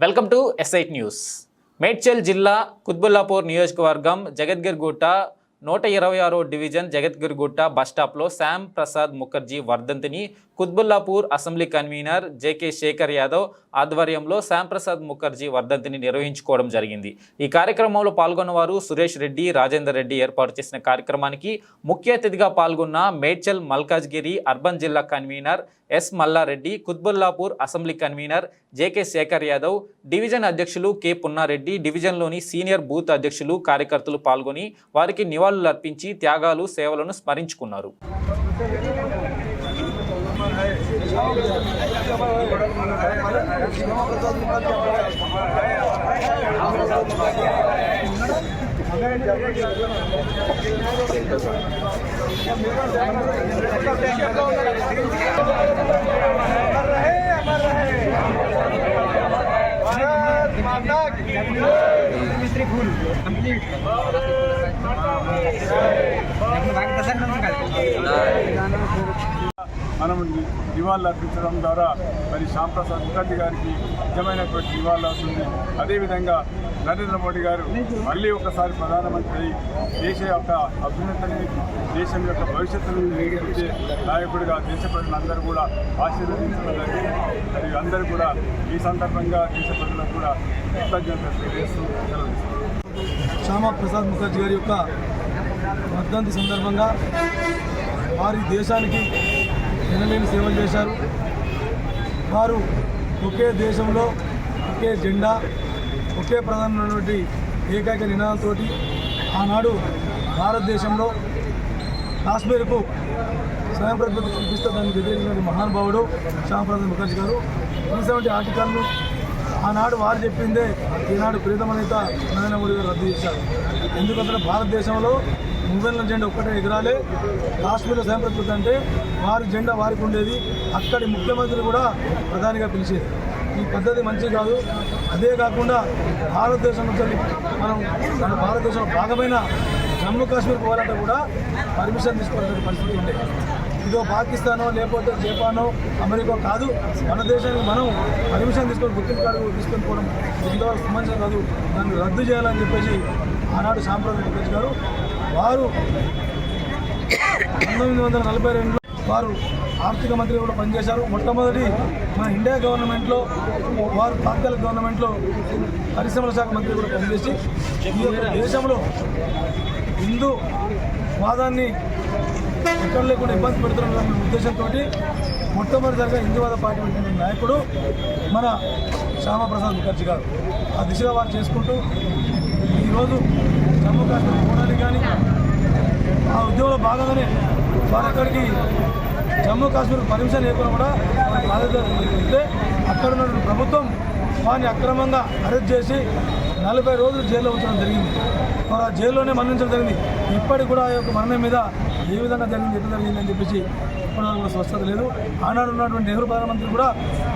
Welcome to ఎస్ఐట్ news Medchal జిల్లా కుత్బుల్లాపూర్ నియోజకవర్గం జగద్గిర్గుట్ట నూట ఇరవై ఆరో డివిజన్ జగద్గిరిగుట్ట బస్టాప్లో శ్యామ్ ప్రసాద్ ముఖర్జీ వర్ధంతిని Quthbullapur assembly convener JK Shekar Yadav ఆధ్వర్యంలో శ్యామ్ ప్రసాద్ ముఖర్జీ వర్ధంతిని నిర్వహించుకోవడం జరిగింది. ఈ కార్యక్రమంలో పాల్గొన్నవారు సురేష్ రెడ్డి రాజేందర్ రెడ్డి ఏర్పాటు చేసిన కార్యక్రమానికి ముఖ్య అతిథిగా పాల్గొన్న మేడ్చల్ మల్కాజ్గిరి అర్బన్ జిల్లా convener S Mallareddy Quthbullapur assembly convener JK Shekar Yadav division అధ్యక్షులు కె పున్నారెడ్డి డివిజన్లోని సీనియర్ బూత్ అధ్యక్షులు కార్యకర్తలు పాల్గొని వారికి నివాళులర్పించి త్యాగాలు సేవలను స్మరించుకున్నారు. మనం నివాళులు అర్పించడం ద్వారా మరి శ్యాంప్రసాద్ ముఖర్జీ గారికి నిజమైనటువంటి నివాళులు అవుతుంది అదేవిధంగా నరేంద్ర మోడీ గారు మళ్ళీ ఒకసారి ప్రధానమంత్రి అయి దేశ యొక్క అభ్యున్నతిని దేశం యొక్క భవిష్యత్తును నిర్మించే నాయకుడిగా దేశ ప్రజలందరూ కూడా ఆశీర్వదించడం జరిగింది. మరియు అందరూ కూడా ఈ సందర్భంగా దేశ ప్రజలకు కూడా కృతజ్ఞతలు తెలియజేస్తూ సెలవు శ్యామా ప్రసాద్ ముఖర్జీ గారి యొక్క వర్ధంతి సందర్భంగా వారి దేశానికి ఎనలేని సేవలు చేశారు. వారు ఒకే దేశంలో ఒకే జెండా ఒకే ప్రధానమైనటువంటి ఏకైక నినాదంతోటి ఆనాడు భారతదేశంలో కాశ్మీర్కు స్వయం ప్రతిపత్తి కల్పిస్తే దాన్ని వ్యతిరేకించిన మహానుభావుడు శ్యామప్రసాద్ ముఖర్జీ గారు. రీసెంట్ ఆర్టికల్ను ఆనాడు వారు చెప్పిందే ఈనాడు ప్రీతమ నేత నరేంద్ర మోడీ గారు రద్దు చేశారు. ఎందుకంటే భారతదేశంలో ముగ్గుల జెండా ఒక్కటే ఎగరాలి? కాశ్మీర్లో స్వయం అంటే వారి జెండా వారికి ఉండేది. అక్కడి ముఖ్యమంత్రి కూడా ప్రధానిగా పిలిచేది. ఈ పద్ధతి మంచి కాదు. అదే కాకుండా భారతదేశం నుంచి మనం మన భారతదేశంలో భాగమైన జమ్మూ కాశ్మీర్ పోవాలంటే కూడా పర్మిషన్ తీసుకోవాల్సిన పరిస్థితి ఉండే ఇదో పాకిస్తానో లేకపోతే జపానో అమెరికా కాదు మన దేశానికి మనం పర్మిషన్ తీసుకొని గుర్తింపు కార్డు తీసుకొని పోవడం ఇంతవరకు సమంజసం కాదు. దాన్ని రద్దు చేయాలని చెప్పేసి ఆనాడు సాంప్రదాయ ముఖర్జీ గారు వారు పంతొమ్మిది వందల నలభై రెండులో వారు ఆర్థిక మంత్రి కూడా పనిచేశారు. మొట్టమొదటి మన ఇండియా గవర్నమెంట్లో వారు తాత్కాలిక గవర్నమెంట్లో పరిశ్రమల శాఖ మంత్రి కూడా పనిచేసి ఈ యొక్క దేశంలో హిందూ వాదాన్ని ఎక్కడ లేకుండా ఇబ్బంది పెడుతున్న ఉద్దేశంతో మొట్టమొదటిసారిగా హిందూవాద పార్టీ పెట్టిన నాయకుడు మన శ్యామప్రసాద్ ముఖర్జీ గారు. ఆ దిశగా వారు చేసుకుంటూ ఈరోజు జమ్మూ కాశ్మీర్ పోవడానికి కానీ ఆ ఉద్యోగంలో భాగంగానే వారు అక్కడికి జమ్మూ కాశ్మీర్ పర్మిషన్ లేకుండా కూడా బాధ్యత అక్కడ ఉన్నటువంటి ప్రభుత్వం వారిని అక్రమంగా అరెస్ట్ చేసి నలభై రోజులు జైల్లో ఉంచడం జరిగింది. మరి ఆ జైల్లోనే మరణించడం జరిగింది. ఇప్పటికి కూడా ఆ యొక్క మరణం మీద ఏ విధంగా జరిగింది ఎట్లా జరిగింది అని చెప్పేసి ఇప్పటివరకు స్వస్థత లేదు. ఆనాడు ఉన్నటువంటి నెహ్రూ ప్రధానమంత్రి కూడా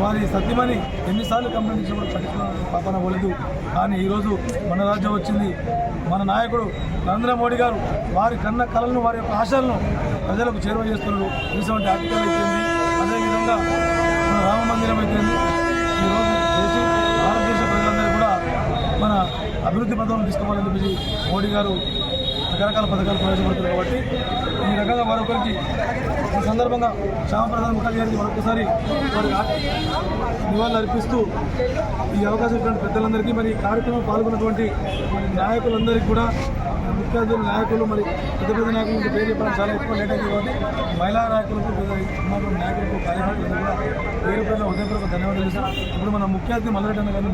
వారి సత్యమని ఎన్నిసార్లు కంప్లైంట్ ఇచ్చినా కూడా పాపన పోలేదు. కానీ ఈరోజు మన రాజ్యం వచ్చింది. మన నాయకుడు నరేంద్ర మోడీ గారు వారి కన్న కళలను వారి యొక్క ఆశలను ప్రజలకు చేరువ చేస్తున్నారు. ఇటువంటి ఆర్టికల్ అయిపోయింది. అదేవిధంగా రామ మందిరం అయిపోయింది ఈరోజు చేసి భారతదేశ ప్రజలందరూ కూడా మన అభివృద్ధి పథకం తీసుకోవాలని చెప్పేసి మోడీ గారు రకరకాల పథకాలు ప్రవేశపెడుతున్నారు కాబట్టి ఈ రకంగా మరొకరికి ఈ సందర్భంగా శ్యామప్రసాద్ ముఖర్జీ గారికి మరొకసారి నివాళులు అర్పిస్తూ ఈ అవకాశం ఇచ్చిన పెద్దలందరికీ మరి ఈ కార్యక్రమం పాల్గొన్నటువంటి నాయకులందరికీ కూడా ముఖ్య నాయకులు మరి పెద్ద పెద్ద నాయకులు పేరు చెప్పడం చాలా ఎక్కువ లేట్ అయింది కాబట్టి మహిళా నాయకులకు పెద్ద నాయకులకు కార్యకర్తలకు కూడా పేరు పేరున హృదయపూర్వక ధన్యవాదాలు ఇప్పుడు మన ముఖ్య అతిథి మల్లరెడ్డి అన్న గారిని